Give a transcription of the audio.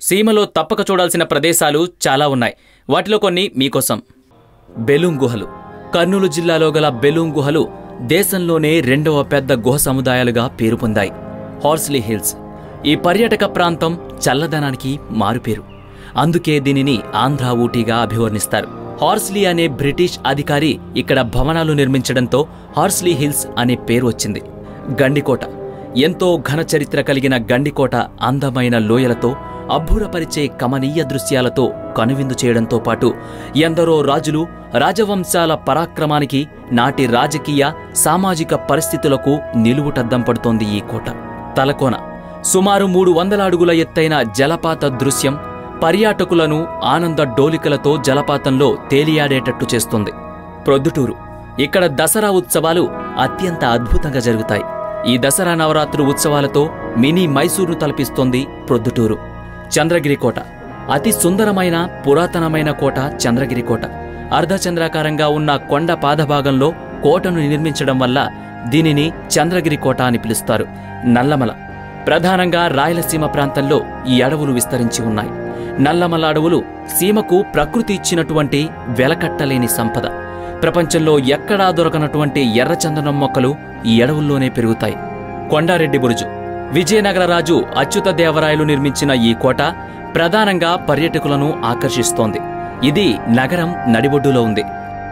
సీమలో తప్పక చూడాల్సిన ప్రదేశాలు చాలా ఉన్నాయి. వాటిలో కొన్ని మీకోసం. బెలూం గుహలు. కర్నూలు జిల్లాలో గల బెలూం గుహలు దేశంలోనే రెండవ పెద్ద గుహ సముదాయాలుగా పేరు పొందాయి. Horsley Hills. ఈ పర్యాటక ప్రాంతం చల్లదనానికి మారుపేరు. అందుకే దీనిని ఆంధ్ర ఊటీగా అభివర్ణిస్తారు. హార్స్లీ అనే బ్రిటిష్ అధికారి ఇక్కడ భవనాలు నిర్మించడంతో హార్స్లీ హిల్స్ అనే పేరు వచ్చింది. గండికోట. ఎంతో ఘనచరిత్ర కలిగిన గండికోట అందమైన లోయలతో అబ్బురపరిచే కమనీయ దృశ్యాలతో కనువిందు చేయడంతో పాటు ఎందరో రాజులు రాజవంశాల పరాక్రమానికి నాటి రాజకీయ సామాజిక పరిస్థితులకు నిలువుటద్దం పడుతోంది ఈ కోట. తలకోన. సుమారు మూడు వందల అడుగుల ఎత్తైన జలపాత దృశ్యం పర్యాటకులను ఆనంద డోలికలతో జలపాతంలో తేలియాడేటట్టు చేస్తుంది. ప్రొద్దుటూరు. ఇక్కడ దసరా ఉత్సవాలు అత్యంత అద్భుతంగా జరుగుతాయి. ఈ దసరా నవరాత్రి ఉత్సవాలతో మినీ మైసూరును తలపిస్తోంది ప్రొద్దుటూరు. చంద్రగిరి కోట. అతి సుందరమైన పురాతనమైన కోట చంద్రగిరి కోట. అర్ధచంద్రాకారంగా ఉన్న కొండ పాదభాగంలో కోటను నిర్మించడం వల్ల దీనిని చంద్రగిరి కోట అని పిలుస్తారు. నల్లమల. ప్రధానంగా రాయలసీమ ప్రాంతంలో ఈ అడవులు విస్తరించి ఉన్నాయి. నల్లమల అడవులు సీమకు ప్రకృతి ఇచ్చినటువంటి వెలకట్టలేని సంపద. ప్రపంచంలో ఎక్కడా దొరకనటువంటి ఎర్రచందనం మొక్కలు ఈ అడవుల్లోనే పెరుగుతాయి. కొండారెడ్డి బురుజు. విజయనగర రాజు అచ్యుత దేవరాయలు నిర్మించిన ఈ కోట ప్రధానంగా పర్యటకులను ఆకర్షిస్తోంది. ఇది నగరం నడిబొడ్డులో ఉంది.